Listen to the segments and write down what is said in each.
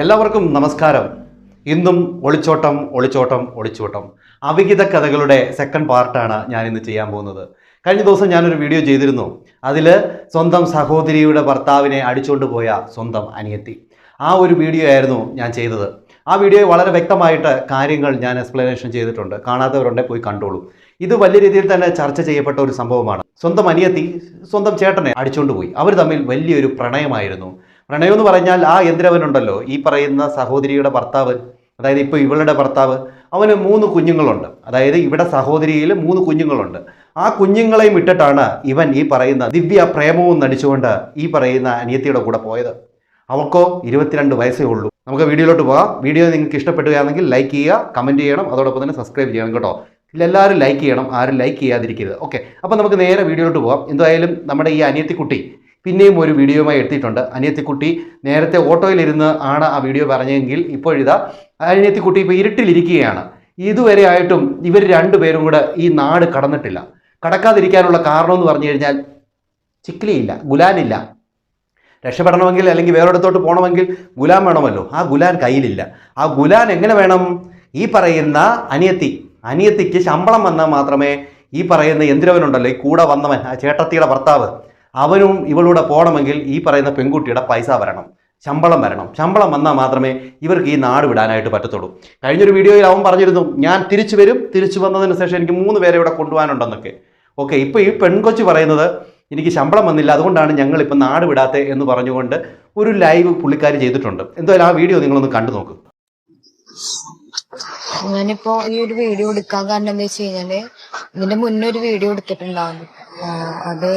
എല്ലാവർക്കും നമസ്കാരം. ഇന്നും ഒളിച്ചോട്ടം ഒളിച്ചോട്ടം ഒളിച്ചോട്ടം. അവിഹിത കഥകളുടെ സെക്കൻഡ് പാർട്ടാണ് ഞാൻ ഇന്ന് ചെയ്യാൻ പോകുന്നത്. കഴിഞ്ഞ ദിവസം ഞാനൊരു വീഡിയോ ചെയ്തിരുന്നു. അതിൽ സ്വന്തം സഹോദരിയുടെ ഭർത്താവിനെ അടിച്ചുകൊണ്ട് പോയ സ്വന്തം അനിയത്തി. ആ ഒരു വീഡിയോ ആയിരുന്നു ഞാൻ ചെയ്തത്. ആ വീഡിയോ വളരെ വ്യക്തമായിട്ട് കാര്യങ്ങൾ ഞാൻ എക്സ്പ്ലനേഷൻ ചെയ്തിട്ടുണ്ട്. കാണാത്തവരുണ്ടെങ്കിൽ പോയി കണ്ടോളൂ. ഇത് വലിയ രീതിയിൽ തന്നെ ചർച്ച ചെയ്യപ്പെട്ട ഒരു സംഭവമാണ്. സ്വന്തം അനിയത്തി സ്വന്തം ചേട്ടനെ അടിച്ചുകൊണ്ട് പോയി. അവർ തമ്മിൽ വലിയൊരു പ്രണയമായിരുന്നു. പ്രണയം എന്ന് പറഞ്ഞാൽ ആ യന്ത്രവനുണ്ടല്ലോ ഈ പറയുന്ന സഹോദരിയുടെ ഭർത്താവ് അതായത് ഇപ്പോൾ ഇവളുടെ ഭർത്താവ് അവന് മൂന്ന് കുഞ്ഞുങ്ങളുണ്ട്. അതായത് ഇവിടെ സഹോദരിയിൽ മൂന്ന് കുഞ്ഞുങ്ങളുണ്ട്. ആ കുഞ്ഞുങ്ങളെയും ഇട്ടിട്ടാണ് ഇവൻ ഈ പറയുന്ന ദിവ്യ പ്രേമവും നടിച്ചുകൊണ്ട് ഈ പറയുന്ന അനിയത്തിയുടെ കൂടെ പോയത്. അവൾക്കോ ഇരുപത്തിരണ്ട് വയസ്സേ ഉള്ളൂ. നമുക്ക് വീഡിയോയിലോട്ട് പോകാം. വീഡിയോ നിങ്ങൾക്ക് ഇഷ്ടപ്പെടുകയാണെങ്കിൽ ലൈക്ക് ചെയ്യുക കമന്റ് ചെയ്യണം അതോടൊപ്പം തന്നെ സബ്സ്ക്രൈബ് ചെയ്യണം കേട്ടോ. എല്ലാവരും ലൈക്ക് ചെയ്യണം ആരും ലൈക്ക് ചെയ്യാതിരിക്കരുത്. ഓക്കെ. അപ്പോൾ നമുക്ക് നേരെ വീഡിയോയിലോട്ട് പോകാം. എന്തായാലും നമ്മുടെ ഈ അനിയത്തിക്കുട്ടി പിന്നെയും ഒരു വീഡിയോയുമായി എത്തിയിട്ടുണ്ട്. അനിയത്തിക്കുട്ടി നേരത്തെ ഓട്ടോയിലിരുന്ന് ആണ് ആ വീഡിയോ പറഞ്ഞെങ്കിൽ ഇപ്പോഴിതാ അനിയത്തിക്കുട്ടി ഇപ്പോൾ ഇരുട്ടിലിരിക്കുകയാണ്. ഇതുവരെ ആയിട്ടും ഇവർ രണ്ടുപേരും കൂടെ ഈ നാട് കടന്നിട്ടില്ല. കടക്കാതിരിക്കാനുള്ള കാരണം എന്ന് പറഞ്ഞു കഴിഞ്ഞാൽ ചിക്കിലിയില്ല ഗുലാനില്ല. രക്ഷപ്പെടണമെങ്കിൽ അല്ലെങ്കിൽ വേറൊരിടത്തോട്ട് പോകണമെങ്കിൽ ഗുലാൻ വേണമല്ലോ. ആ ഗുലാൻ കയ്യിലില്ല. ആ ഗുലാൻ എങ്ങനെ വേണം? ഈ പറയുന്ന അനിയത്തി അനിയത്തിക്ക് ശമ്പളം വന്നാൽ മാത്രമേ ഈ പറയുന്ന എന്തിരവനുണ്ടല്ലോ ഈ കൂടെ വന്നവൻ ആ ചേട്ടത്തിയുടെ ഭർത്താവ്. അവനും ഇവളൂടെ പോകണമെങ്കിൽ ഈ പറയുന്ന പെൺകുട്ടിയുടെ പൈസ വരണം ശമ്പളം വരണം. ശമ്പളം വന്നാൽ മാത്രമേ ഇവർക്ക് ഈ നാട് വിടാനായിട്ട് പറ്റത്തുള്ളൂ. കഴിഞ്ഞൊരു വീഡിയോയിൽ അവൻ പറഞ്ഞിരുന്നു ഞാൻ തിരിച്ചു വരും. തിരിച്ചു വന്നതിന് ശേഷം എനിക്ക് മൂന്ന് പേരെ ഇവിടെ കൊണ്ടുപോകാനുണ്ടെന്നൊക്കെ. ഓക്കെ ഇപ്പോൾ ഈ പെൺകൊച്ചു പറയുന്നത് എനിക്ക് ശമ്പളം വന്നില്ല അതുകൊണ്ടാണ് ഞങ്ങൾ നാട് വിടാത്തത് എന്ന് പറഞ്ഞുകൊണ്ട് ഒരു ലൈവ് പുള്ളിക്കാരി ചെയ്തിട്ടുണ്ട്. എന്തായാലും ആ വീഡിയോ നിങ്ങളൊന്ന് കണ്ടു നോക്ക്. ഞാനിപ്പോ ഈ ഒരു വീഡിയോ എടുക്കാൻ കാരണം എന്താ വെച്ച് കഴിഞ്ഞാൽ ഇതിന്റെ മുന്നേ ഒരു വീഡിയോ എടുത്തിട്ടുണ്ടാവും അത്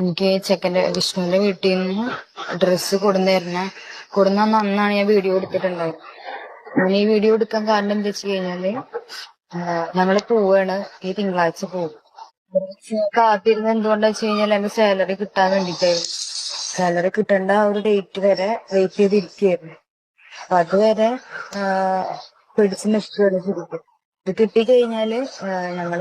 എനിക്ക് ചെക്കന്റെ വിഷ്ണുവിന്റെ വീട്ടിൽ നിന്ന് ഡ്രസ്സ് കൊടുന്നിരുന്ന. കൊടുന്ന അന്നാണ് ഞാൻ വീഡിയോ എടുത്തിട്ടുണ്ടായത്. ഞാൻ ഈ വീഡിയോ എടുക്കാൻ കാരണം എന്താ വെച്ച് കഴിഞ്ഞാൽ ഞങ്ങൾ പോവാണ്. ഈ തിങ്കളാഴ്ച പോകും കാത്തിരുന്ന് എന്തുകൊണ്ടാ വെച്ച് കഴിഞ്ഞാൽ എന്റെ സാലറി കിട്ടാൻ വേണ്ടിട്ടായിരുന്നു സാലറി കിട്ടേണ്ട ആ ഒരു ഡേറ്റ് വരെ വെയിറ്റ് ചെയ്തിരിക്കുകയായിരുന്നു. അപ്പൊ അതുവരെ പിടിച്ചു നിൽക്കുകയാണ് ശരിക്കും. ഇത് കിട്ടിക്കഴിഞ്ഞാൽ ഞങ്ങൾ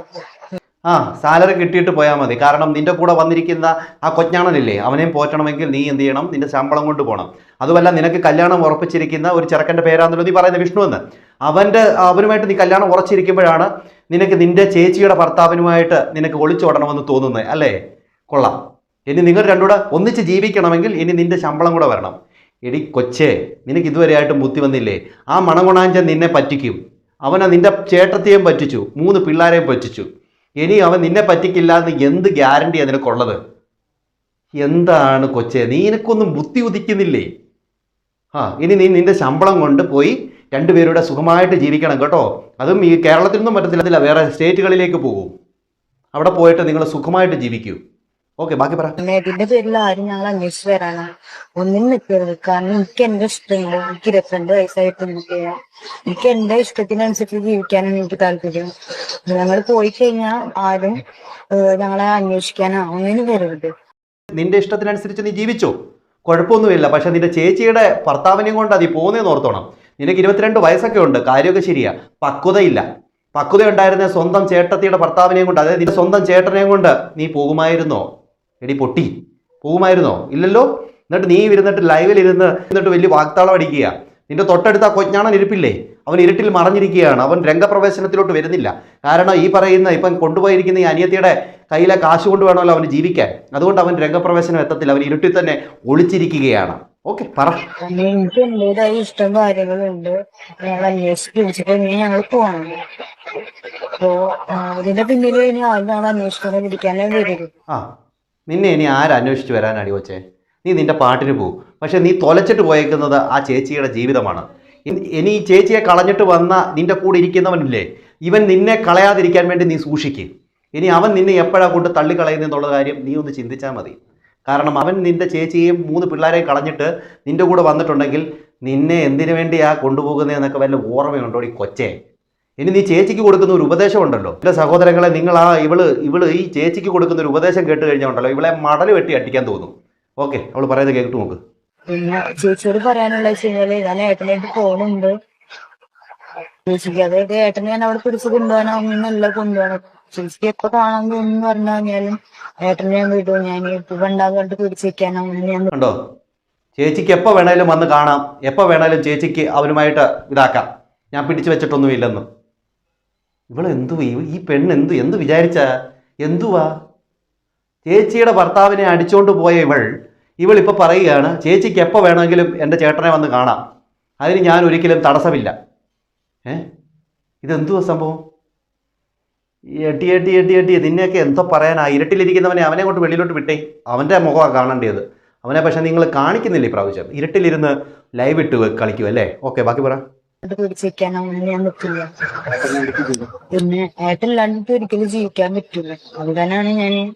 ആ സാലറി കിട്ടിയിട്ട് പോയാൽ മതി. കാരണം നിന്റെ കൂടെ വന്നിരിക്കുന്ന ആ കൊഞ്ഞാണനില്ലേ അവനെയും പോറ്റണമെങ്കിൽ നീ എന്ത് ചെയ്യണം? നിന്റെ ശമ്പളം കൊണ്ട് പോകണം അതുമല്ല നിനക്ക് കല്യാണം ഉറപ്പിച്ചിരിക്കുന്ന ഒരു ചെറുക്കന്റെ പേരാണല്ലോ നീ പറയുന്ന വിഷ്ണു എന്ന്. അവന്റെ അവനുമായിട്ട് നീ കല്യാണം ഉറച്ചിരിക്കുമ്പോഴാണ് നിനക്ക് നിന്റെ ചേച്ചിയുടെ ഭർത്താവിനുമായിട്ട് നിനക്ക് ഒളിച്ചോടണമെന്ന് തോന്നുന്നത് അല്ലേ? കൊള്ളാം. ഇനി നിങ്ങൾ രണ്ടുകൂടെ ഒന്നിച്ച് ജീവിക്കണമെങ്കിൽ ഇനി നിന്റെ ശമ്പളം കൂടെ വരണം. എടി കൊച്ചേ നിനക്ക് ഇതുവരെയായിട്ടും ബുദ്ധി വന്നില്ലേ? ആ മണകുണാഞ്ചൻ നിന്നെ പറ്റിക്കും. അവനെ നിന്റെ ചേട്ടത്തെയും പറ്റിച്ചു മൂന്ന് പിള്ളേരെയും പറ്റിച്ചു. ഇനി അവൻ നിന്നെ പറ്റിക്കില്ല എന്ന് എന്ത് ഗ്യാരണ്ടിയാണ് നിനക്കുള്ളത് എന്താണ് കൊച്ചെ നീ നിനക്കൊന്നും ബുദ്ധി ഉദിക്കുന്നില്ലേ? ആ ഇനി നീ നിന്റെ ശമ്പളം കൊണ്ട് പോയി രണ്ടുപേരുടെ സുഖമായിട്ട് ജീവിക്കണം കേട്ടോ. അതും ഈ കേരളത്തിൽ നിന്നും പറ്റത്തില്ല വേറെ സ്റ്റേറ്റുകളിലേക്ക് പോകും. അവിടെ പോയിട്ട് നിങ്ങൾ സുഖമായിട്ട് ജീവിക്കൂ. ഓക്കെ ബാക്കി പറ. ഇതിന്റെ പേരിൽ ആരും ഞങ്ങൾ അന്വേഷിച്ച് വരാനാണ് ഒന്നിനും നിൽക്കരുത്. കാരണം എനിക്ക് എന്റെ ഇഷ്ടങ്ങൾ എനിക്ക് ഇരുപത്തിരണ്ട് വയസ്സായിട്ട് എനിക്ക് എനിക്ക് എന്റെ ഇഷ്ടത്തിനനുസരിച്ച് ജീവിക്കാനാണ് എനിക്ക് താല്പര്യം. ഞങ്ങൾ പോയി കഴിഞ്ഞാൽ ആരും ഞങ്ങളെ അന്വേഷിക്കാനോ ഒന്നിനും വരരുത്. നിന്റെ ഇഷ്ടത്തിനനുസരിച്ച് നീ ജീവിച്ചോ? കുഴപ്പമൊന്നുമില്ല. പക്ഷെ നിന്റെ ചേച്ചിയുടെ ഭർത്താവിനെയും കൊണ്ട് അതി പോകുന്നതെന്ന് ഓർത്തോണം. നിനക്ക് ഇരുപത്തിരണ്ട് വയസ്സൊക്കെ ഉണ്ട്. കാര്യമൊക്കെ ശരിയാ. പക്വതയില്ല. പക്വത ഉണ്ടായിരുന്ന സ്വന്തം ചേട്ടത്തിയുടെ ഭർത്താവിനെയും കൊണ്ട് അതായത് നിന്റെ സ്വന്തം ചേട്ടനെയും കൊണ്ട് നീ പോകുമായിരുന്നോ? എടി പൊട്ടി. പോകുമായിരുന്നോ ഇല്ലല്ലോ. എന്നിട്ട് നീ ഇരുന്നിട്ട് ലൈവിൽ ഇരുന്ന് എന്നിട്ട് വലിയ വാക്താളം അടിക്കുക. നിന്റെ തൊട്ടടുത്ത കൊഞ്ഞാണൻ ഇരിപ്പില്ലേ? അവൻ ഇരുട്ടിൽ മറഞ്ഞിരിക്കുകയാണ്. അവൻ രംഗപ്രവേശനത്തിലോട്ട് വരുന്നില്ല. കാരണം ഈ പറയുന്ന ഇപ്പം കൊണ്ടുപോയിരിക്കുന്ന ഈ അനിയത്തിയുടെ കയ്യിലെ കാശ് കൊണ്ട് വേണമല്ലോ അവന് ജീവിക്കാൻ. അതുകൊണ്ട് അവൻ രംഗപ്രവേശനം എത്തത്തില്ല. അവൻ ഇരുട്ടിൽ തന്നെ ഒളിച്ചിരിക്കുകയാണ്. ഓക്കെ പറ. കാരണം എനിക്ക് എന്റേതായ ഇഷ്ടം കാര്യങ്ങളുണ്ട്. ഞങ്ങൾ അന്വേഷിച്ച് പിടിച്ചിട്ട് ഇനി ഞങ്ങൾ പോകണം അപ്പോ ആ, ഇതിന്റെ പിന്നിൽ ഇനി ആരും ഞങ്ങൾ അന്വേഷിക്കാതെ പിടിക്കാനേ വരരുത് ആ. നിന്നെ ഇനി ആരന്വേഷിച്ച് വരാനാണ് കൊച്ചേ? നീ നിന്റെ പാട്ടിന് പോകും പക്ഷെ നീ തൊലച്ചിട്ട് പോയേക്കുന്നത് ആ ചേച്ചിയുടെ ജീവിതമാണ്. ഇനി- ഈ ചേച്ചിയെ കളഞ്ഞിട്ട് വന്ന നിന്റെ കൂടെ ഇരിക്കുന്നവനില്ലേ? ഇവൻ നിന്നെ കളയാതിരിക്കാൻ വേണ്ടി നീ സൂക്ഷിക്കും. ഇനി അവൻ നിന്നെ എപ്പോഴാണ് കൊണ്ട് തള്ളിക്കളയുന്നെന്നുള്ള കാര്യം നീ ഒന്ന് ചിന്തിച്ചാൽ മതി. കാരണം അവൻ നിന്റെ ചേച്ചിയെയും മൂന്ന് പിള്ളേരെയും കളഞ്ഞിട്ട് നിന്റെ കൂടെ വന്നിട്ടുണ്ടെങ്കിൽ നിന്നെ എന്തിനു വേണ്ടിയാണ് കൊണ്ടുപോകുന്നതെന്നൊക്കെ വല്ല ഓർമ്മയുണ്ടോ ഈ കൊച്ചേ? ഇനി നീ ചേച്ചിക്ക് കൊടുക്കുന്ന ഒരു ഉപദേശം ഉണ്ടല്ലോ. എന്റെ സഹോദരങ്ങളെ നിങ്ങൾ ആ ഇവൾ ഇവൾ ഈ ചേച്ചിക്ക് കൊടുക്കുന്ന ഒരു ഉപദേശം കേട്ട് കഴിഞ്ഞാൽ ഉണ്ടല്ലോ ഇവളെ മടൽ വെട്ടി അടിക്കാൻ തോന്നും. ഓക്കെ അവൾ പറയുന്നത് കേട്ട് നോക്ക്. പിന്നെ ചേച്ചിയോട് പറയാനുള്ള ഞാൻ ഏട്ടനായിട്ട് പോകുന്നുണ്ട് ചേച്ചിക്ക് അതായത് ഏട്ടനെ ഞാൻ അവിടെ പിടിച്ച് കൊണ്ടുപോകാനോ ഒന്നല്ല കൊണ്ടുപോകണം. ചേച്ചിക്ക് എപ്പോ കാണാൻ തോന്നുന്നു പറഞ്ഞു കഴിഞ്ഞാലും ഏട്ടനെ ഞാൻ വിടും. ഞാൻ ഇപ്പൊ ഉണ്ടാകാണ്ട് പിടിച്ച് വെക്കാനോ ഞാൻ കണ്ടോ ചേച്ചിക്ക് എപ്പോൾ വേണേലും വന്ന് കാണാം. എപ്പോ വേണേലും ചേച്ചിക്ക് അവരുമായിട്ട് ഇതാക്കാം. ഞാൻ പിടിച്ചു വെച്ചിട്ടൊന്നുമില്ലെന്ന്. ഇവളെന്തു ഈ പെണ്ണ് എന്തു എന്ത് വിചാരിച്ച? എന്തുവാ? ചേച്ചിയുടെ ഭർത്താവിനെ അടിച്ചോണ്ട് പോയ ഇവൾ ഇവൾ പറയുകയാണ് ചേച്ചിക്ക് എപ്പോൾ വേണമെങ്കിലും എന്റെ ചേട്ടനെ വന്ന് കാണാം. അതിന് ഞാൻ ഒരിക്കലും തടസ്സമില്ല. ഏ? ഇതെന്തുവാ സംഭവം? എട്ടി എട്ടി എട്ടി എട്ടി നിന്നെയൊക്കെ എന്തോ പറയാനാ? ഇരട്ടിലിരിക്കുന്നവനെ അവനെ കൊണ്ട് വെളിയിലോട്ട് വിട്ടേ. അവന്റെ മുഖമാണ് കാണേണ്ടത്. അവനെ പക്ഷേ നിങ്ങൾ കാണിക്കുന്നില്ല ഇപ്രാവശ്യം ഇരട്ടിലിരുന്ന് ലൈവ് ഇട്ട് കളിക്കുമല്ലേ ഓക്കെ ബാക്കി പറ. അത് പിടിച്ചിരിക്കാനൊന്നും ഞാൻ പറ്റില്ല. പിന്നെ ഏട്ടനില്ലാണ്ട് ഒരിക്കലും ജീവിക്കാൻ പറ്റില്ല. അതുതന്നെയാണ് ഞാൻ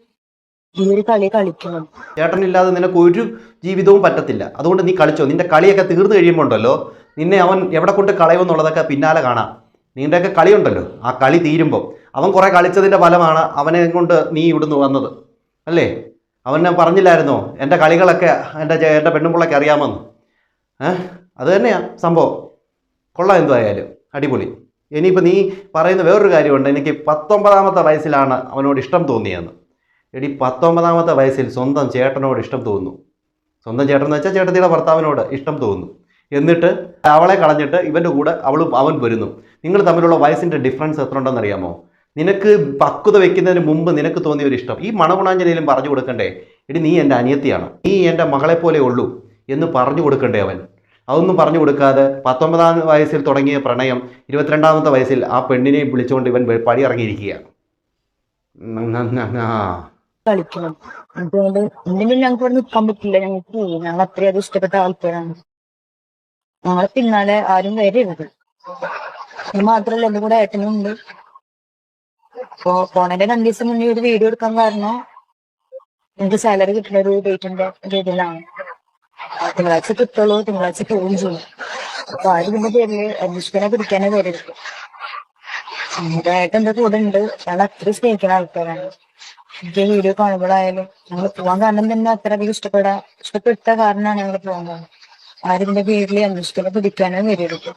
ഈ ഒരു കളി കളിക്കുന്നത്. ചേട്ടനില്ലാതെ നിനക്ക് ഒരു ജീവിതവും പറ്റത്തില്ല. അതുകൊണ്ട് നീ കളിച്ചോ. നിന്റെ കളിയൊക്കെ തീർന്നു കഴിയുമ്പോൾ ഉണ്ടല്ലോ നിന്നെ അവൻ എവിടെ കൊണ്ട് കളയുമെന്നുള്ളതൊക്കെ പിന്നാലെ കാണാം. നിന്റെയൊക്കെ കളിയുണ്ടല്ലോ. ആ കളി തീരുമ്പോൾ അവൻ കുറേ കളിച്ചതിന്റെ ഫലമാണ് അവനെ കൊണ്ട് നീ ഇവിടുന്ന് വന്നത്. അല്ലേ? അവനെ പറഞ്ഞില്ലായിരുന്നോ? എന്റെ കളികളൊക്കെ എന്റെ എന്റെ പെണ്ണുമ്പിള്ളക്ക് അറിയാമെന്ന്. ഏഹ്? അത് തന്നെയാ സംഭവം. കൊള്ളാം എന്തായാലും. അടിപൊളി. ഇനിയിപ്പോൾ നീ പറയുന്ന വേറൊരു കാര്യമുണ്ട്. എനിക്ക് പത്തൊമ്പതാമത്തെ വയസ്സിലാണ് അവനോട് ഇഷ്ടം തോന്നിയെന്ന്. എടി പത്തൊമ്പതാമത്തെ വയസ്സിൽ സ്വന്തം ചേട്ടനോട് ഇഷ്ടം തോന്നുന്നു. സ്വന്തം ചേട്ടൻ എന്ന് വെച്ചാൽ ചേട്ടത്തിയുടെ ഭർത്താവിനോട് ഇഷ്ടം തോന്നുന്നു. എന്നിട്ട് അവളെ കളഞ്ഞിട്ട് ഇവന്റെ കൂടെ അവളും അവൻ വരുന്നു. നിങ്ങൾ തമ്മിലുള്ള വയസ്സിന്റെ ഡിഫറൻസ് എത്ര ഉണ്ടെന്ന് അറിയാമോ? നിനക്ക് പക്വത വെക്കുന്നതിന് മുമ്പ് നിനക്ക് തോന്നിയ ഒരു ഇഷ്ടം. ഈ മണഗുണാഞ്ജലിയിലും പറഞ്ഞു കൊടുക്കണ്ടേ? എടി നീ എന്റെ അനിയത്തിയാണ്. നീ എന്റെ മകളെ പോലെ ഉള്ളൂ എന്ന് പറഞ്ഞു കൊടുക്കണ്ടേ അവൻ. അതൊന്നും പറഞ്ഞു കൊടുക്കാതെ പത്തൊമ്പതാം വയസ്സിൽ തുടങ്ങിയ പ്രണയം ഇരുപത്തിരണ്ടാമത്തെ വയസ്സിൽ ആ പെണ്ണിനെ വിളിച്ചുകൊണ്ട് ഇവൻ പടി ഇറങ്ങിയിരിക്കുകയാണ് ഞങ്ങൾക്ക് പറ്റില്ല. ഞങ്ങൾക്ക് ഇഷ്ടപ്പെട്ട ആൾക്കാരാണ്. ഞങ്ങളെ പിന്നാലെ ആരും വരരുത്. ഇത് മാത്രല്ല ഉണ്ട് ഒരു വീഡിയോ എടുക്കാൻ സാലറി കിട്ടുന്ന ഒരു ഡേറ്റിന്റെ രീതിയിലാണ് തിങ്കളാഴ്ച കിട്ടുള്ളൂ തിങ്കളാഴ്ച പോവുകയും ചെയ്യും. അപ്പൊ ആര് ഇതിന്റെ പേരിൽ അന്വേഷിക്കാനെ പിടിക്കാനേ വരരുത് സ്വന്തമായിട്ട് എന്റെ കൂടെ ഉണ്ട്. ഞങ്ങൾ അത്ര സ്നേഹിക്കുന്ന ആൾക്കാരാണ്. എനിക്ക് വീഡിയോ കാണുമ്പോഴായാലും ഞങ്ങൾ പോവാൻ കാരണം തന്നെ അത്രയധികം ഇഷ്ടപ്പെടാ ഇഷ്ടപ്പെട്ട കാരണമാണ് ഞങ്ങൾ പോകുന്നത് ആരും ഇതിന്റെ പേരിൽ അന്വേഷിക്കാനെ പിടിക്കാനോ വരരുത്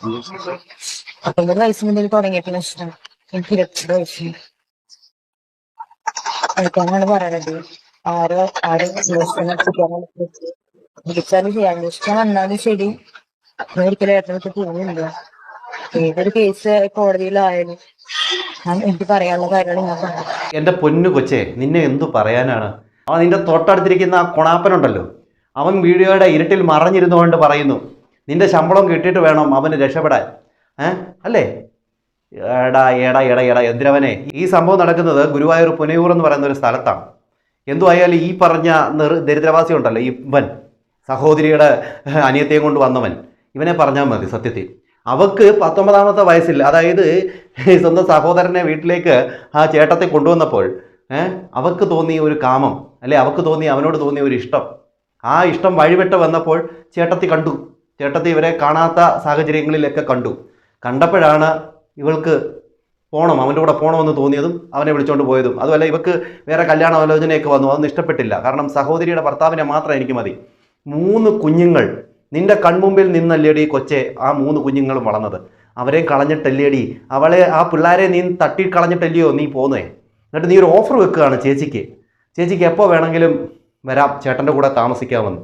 പത്തൊമ്പത് വയസ്സ് മുതൽ തുടങ്ങിയതിന് ഇഷ്ടം. എനിക്ക് ഇരുപത്തിരണ്ട് വയസ്സിന് അതൊക്കെയാണ് പറയണത്. ആരോ ആരും ശരി അന്വേഷിക്കാൻ വന്നാലും ശരി. ഒരിക്കലും ഏട്ടനൊക്കെ പോകുന്നില്ല ഏതൊരു കേസ് കോടതിയിലായാലും കാര്യങ്ങൾ ഞാൻ എന്റെ പൊന്നു കൊച്ചേ നിന്നെ എന്തു പറയാനാണ്? അവൻ നിന്റെ തൊട്ടടുത്തിരിക്കുന്ന ആ കൊണാപ്പനുണ്ടല്ലോ. അവൻ വീഡിയോയുടെ ഇരുട്ടിൽ മറഞ്ഞിരുന്നുകൊണ്ട് പറയുന്നു നിന്റെ ശമ്പളം കിട്ടിയിട്ട് വേണം അവന് രക്ഷപ്പെടാൻ. ഏഹ് അല്ലേ? എടാ എടാ എടാ എടാ എന്തിനവനെ? ഈ സംഭവം നടക്കുന്നത് ഗുരുവായൂർ പുനയൂർ എന്ന് പറയുന്ന ഒരു സ്ഥലത്താണ്. എന്തു ആയാലും ഈ പറഞ്ഞ ദരിദ്രവാസി ഉണ്ടല്ലോ ഇവൻ. സഹോദരിയുടെ അനിയത്തെയും കൊണ്ട് വന്നവൻ. ഇവനെ പറഞ്ഞാൽ മതി സത്യത്തിൽ. അവക്ക് പത്തൊമ്പതാമത്തെ വയസ്സിൽ അതായത് സ്വന്തം സഹോദരനെ വീട്ടിലേക്ക് ആ ചേട്ടത്തെ കൊണ്ടുവന്നപ്പോൾ അവക്ക് തോന്നിയ ഒരു കാമം അല്ലെ അവക്ക് തോന്നി അവനോട് തോന്നിയ ഒരു ഇഷ്ടം. ആ ഇഷ്ടം വഴിവിട്ട് വന്നപ്പോൾ ചേട്ടത്തി കണ്ടു. ചേട്ടത്തി ഇവരെ കാണാത്ത സാഹചര്യങ്ങളിലൊക്കെ കണ്ടു. കണ്ടപ്പോഴാണ് ഇവൾക്ക് പോണം അവന്റെ കൂടെ പോകണമെന്ന് തോന്നിയതും അവനെ വിളിച്ചുകൊണ്ട് പോയതും. അതുമല്ല ഇവക്ക് വേറെ കല്യാണ ആലോചനയൊക്കെ വന്നു അതൊന്നും ഇഷ്ടപ്പെട്ടില്ല. കാരണം സഹോദരിയുടെ ഭർത്താവിനെ മാത്രം എനിക്ക് മതി. മൂന്ന് കുഞ്ഞുങ്ങൾ. നിന്റെ കൺമുമ്പിൽ നിന്നല്ലേടി കൊച്ചെ ആ മൂന്ന് കുഞ്ഞുങ്ങളും വളർന്നത്. അവരെ കളഞ്ഞിട്ടല്ലേടി. അവളെ ആ പിള്ളേരെ നീ തട്ടി കളഞ്ഞിട്ടല്ലയോ നീ പോന്നേ? എന്നിട്ട് നീ ഒരു ഓഫർ വെക്കുകയാണ് ചേച്ചിക്ക്. ചേച്ചിക്ക് എപ്പോൾ വേണമെങ്കിലും വരാം. ചേട്ടന്റെ കൂടെ താമസിക്കാമെന്ന്.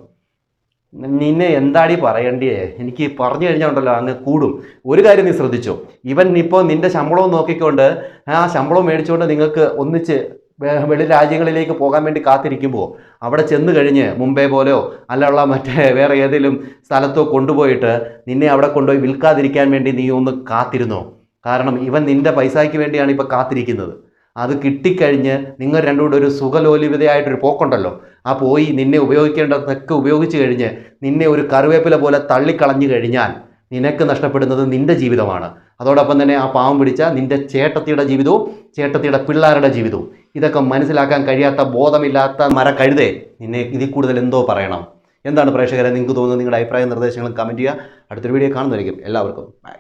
നിന്നെ എന്താടി പറയണ്ടേ എനിക്ക് പറഞ്ഞു കഴിഞ്ഞാൽ ഉണ്ടല്ലോ അങ്ങ് കൂടും. ഒരു കാര്യം നീ ശ്രദ്ധിച്ചോ. ഇവൻ ഇപ്പോൾ നിന്റെ ശമ്പളവും നോക്കിക്കൊണ്ട് ആ ശമ്പളം മേടിച്ചുകൊണ്ട് നിങ്ങൾക്ക് ഒന്നിച്ച് വെളി രാജ്യങ്ങളിലേക്ക് പോകാൻ വേണ്ടി കാത്തിരിക്കുമ്പോൾ അവിടെ ചെന്ന് കഴിഞ്ഞ് മുംബൈ പോലെയോ അല്ലുള്ള മറ്റേ വേറെ ഏതെങ്കിലും സ്ഥലത്തോ കൊണ്ടുപോയിട്ട് നിന്നെ അവിടെ കൊണ്ടുപോയി വിൽക്കാതിരിക്കാൻ വേണ്ടി നീ ഒന്ന് കാത്തിരുന്നോ? കാരണം ഇവൻ നിന്റെ പൈസയ്ക്ക് വേണ്ടിയാണ് ഇപ്പോൾ കാത്തിരിക്കുന്നത്. അത് കിട്ടിക്കഴിഞ്ഞ് നിങ്ങൾ രണ്ടും കൂടെ ഒരു സുഖലോലിതയായിട്ടൊരു പോക്കുണ്ടല്ലോ. ആ പോയി നിന്നെ ഉപയോഗിക്കേണ്ടതൊക്കെ ഉപയോഗിച്ച് കഴിഞ്ഞ് നിന്നെ ഒരു കറിവേപ്പില പോലെ തള്ളിക്കളഞ്ഞു കഴിഞ്ഞാൽ നിനക്ക് നഷ്ടപ്പെടുന്നത് നിന്റെ ജീവിതമാണ്. അതോടൊപ്പം തന്നെ ആ പാവം പിടിച്ച നിന്റെ ചേട്ടത്തിയുടെ ജീവിതവും ചേട്ടത്തിയുടെ പിള്ളേരുടെ ജീവിതവും. ഇതൊക്കെ മനസ്സിലാക്കാൻ കഴിയാത്ത ബോധമില്ലാത്ത മര കഴുതേ നിന്നെ ഇതിൽ കൂടുതൽ എന്തോ പറയണം. എന്താണ് പ്രേക്ഷകരെ നിങ്ങൾക്ക് തോന്നുന്നത്? നിങ്ങളുടെ അഭിപ്രായ നിർദ്ദേശങ്ങളും കമന്റ് ചെയ്യുക. അടുത്തൊരു വീഡിയോ കാണുന്നതായിരിക്കും. എല്ലാവർക്കും ബൈ